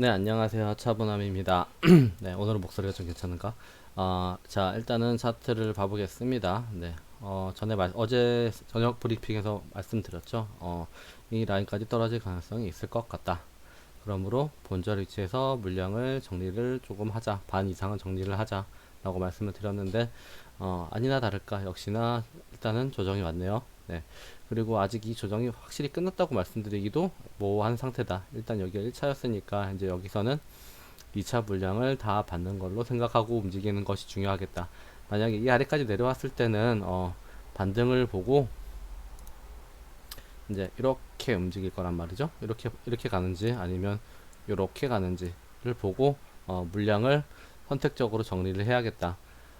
네, 안녕하세요. 차분함입니다. 네, 오늘은 목소리가 좀 괜찮은가? 어, 자, 일단은 차트를 봐보겠습니다. 네, 어, 전에 말, 어제 저녁 브리핑에서 말씀드렸죠. 어, 이 라인까지 떨어질 가능성이 있을 것 같다. 그러므로 본절 위치에서 물량을 정리를 조금 하자. 반 이상은 정리를 하자. 라고 말씀을 드렸는데, 어, 아니나 다를까. 역시나 일단은 조정이 왔네요. 네. 그리고 아직 이 조정이 확실히 끝났다고 말씀드리기도 모호한 상태다. 일단 여기가 1차였으니까 이제 여기서는 2차 물량을 다 받는 걸로 생각하고 움직이는 것이 중요하겠다. 만약에 이 아래까지 내려왔을 때는 어, 반등을 보고 이제 이렇게 움직일 거란 말이죠. 이렇게 이렇게 가는지 아니면 이렇게 가는지를 보고 어, 물량을 선택적으로 정리를 해야겠다.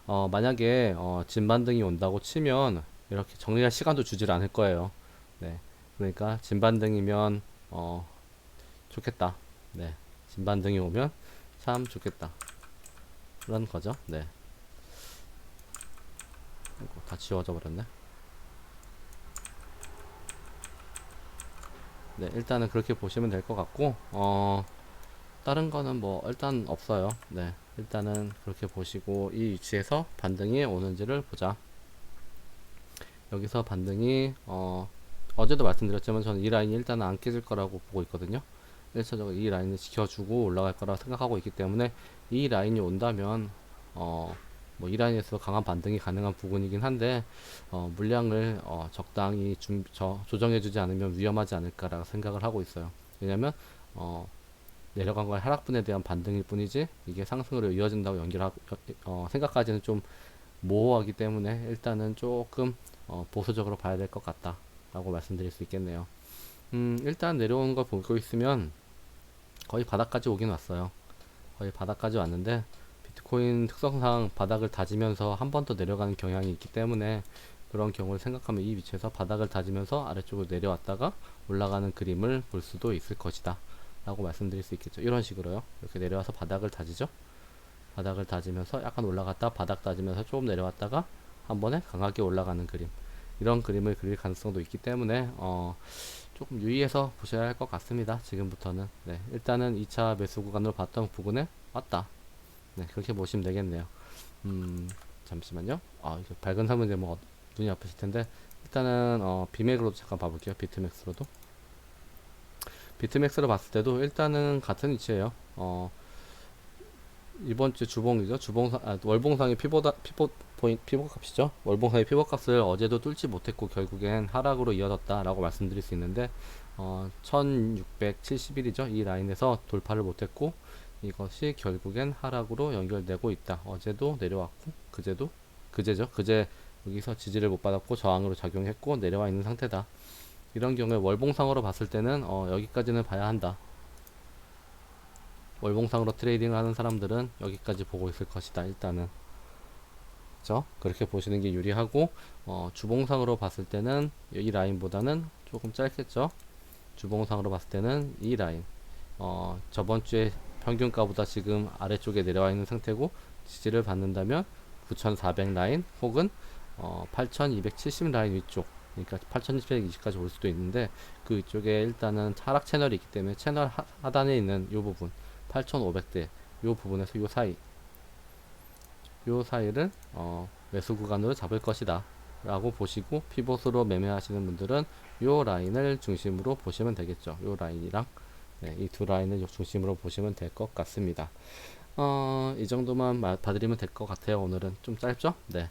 어, 만약에 어, 진반등이 온다고 치면 이렇게 정리할 시간도 주질 않을 거예요. 네. 그러니까 진반등이면 어 좋겠다. 네. 진반등이 오면 참 좋겠다. 그런 거죠. 네. 다 지워져 버렸네. 네, 일단은 그렇게 보시면 될 것 같고, 어, 다른 거는 뭐, 일단 없어요. 네, 일단은 그렇게 보시고, 이 위치에서 반등이 오는지를 보자. 여기서 반등이 어 어제도 말씀드렸지만 저는 이 라인이 일단은 안 깨질 거라고 보고 있거든요. 1차적으로 이 라인을 지켜주고 올라갈 거라고 생각하고 있기 때문에 이 라인이 온다면 어 뭐 이 라인에서 강한 반등이 가능한 부분이긴 한데 어 물량을 어 적당히 좀 저, 조정해주지 않으면 위험하지 않을까라고 생각을 하고 있어요. 왜냐면 어 내려간 거의 하락분에 대한 반등일 뿐이지 이게 상승으로 이어진다고 연결하고 어, 생각까지는 좀 모호하기 때문에 일단은 조금 어, 보수적으로 봐야 될 것 같다 라고 말씀드릴 수 있겠네요. 음, 일단 내려오는 걸 보고 있으면 거의 바닥까지 오긴 왔어요. 거의 바닥까지 왔는데 비트코인 특성상 바닥을 다지면서 한 번 더 내려가는 경향이 있기 때문에 그런 경우를 생각하면 이 위치에서 바닥을 다지면서 아래쪽으로 내려왔다가 올라가는 그림을 볼 수도 있을 것이다 라고 말씀드릴 수 있겠죠. 이런 식으로요. 이렇게 내려와서 바닥을 다지죠 바닥을 다지면서 약간 올라갔다 바닥 다지면서 조금 내려왔다가 한 번에 강하게 올라가는 그림 이런 그림을 그릴 가능성도 있기 때문에 어, 조금 유의해서 보셔야 할 것 같습니다. 지금부터는 네, 일단은 2차 매수 구간으로 봤던 부분에 왔다. 네, 그렇게 보시면 되겠네요. 음, 잠시만요. 아, 이게 밝은 화면에 뭐 눈이 아프실 텐데 일단은 어, 비맥으로도 잠깐 봐볼게요. 비트맥스로도 비트맥스로 봤을 때도 일단은 같은 위치예요. 어, 이번 주 주봉이죠. 주봉상 아, 월봉상의 피보다 피보 포인 피보 값이죠. 월봉상의 피보 값을 어제도 뚫지 못했고 결국엔 하락으로 이어졌다라고 말씀드릴 수 있는데 어, 1671이죠. 이 라인에서 돌파를 못했고 이것이 결국엔 하락으로 연결되고 있다. 어제도 내려왔고 그제도 그제죠. 그제 여기서 지지를 못 받았고 저항으로 작용했고 내려와 있는 상태다. 이런 경우에 월봉상으로 봤을 때는 어, 여기까지는 봐야 한다. 월봉상으로 트레이딩을 하는 사람들은 여기까지 보고 있을 것이다. 일단은 그죠? 그렇게 보시는 게 유리하고 어, 주봉상으로 봤을 때는 이 라인보다는 조금 짧겠죠. 주봉상으로 봤을 때는 이 라인 어, 저번 주에 평균가보다 지금 아래쪽에 내려와 있는 상태고 지지를 받는다면 9400 라인 혹은 어, 8270 라인 위쪽 그러니까 8220까지 올 수도 있는데 그 위쪽에 일단은 하락 채널이 있기 때문에 채널 하, 하단에 있는 이 부분 8500대 요 부분에서 요 사이 요 사이를 어, 매수 구간으로 잡을 것이다 라고 보시고 피봇으로 매매하시는 분들은 요 라인을 중심으로 보시면 되겠죠. 요 라인이랑 네, 이두 라인을 중심으로 보시면 될 것 같습니다. 어, 이 정도만 봐드리면 될 것 같아요 오늘은. 좀 짧죠? 네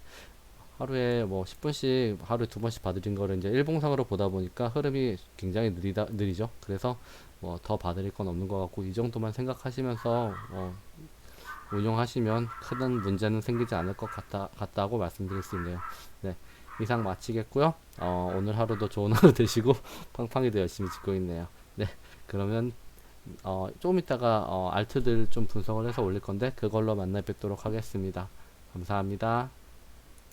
하루에 뭐 10분씩 하루에 두 번씩 봐드린 거를 이제 일봉상으로 보다 보니까 흐름이 굉장히 느리다 느리죠 그래서 뭐 더 봐드릴 건 없는 것 같고 이 정도만 생각하시면서 어, 운용하시면 큰 문제는 생기지 않을 것 같다, 같다고 말씀드릴 수 있네요. 네. 이상 마치겠고요. 어, 오늘 하루도 좋은 하루 되시고 팡팡이도 열심히 짓고 있네요. 네. 그러면 어, 조금 있다가 어, 알트들 좀 분석을 해서 올릴 건데 그걸로 만나 뵙도록 하겠습니다. 감사합니다.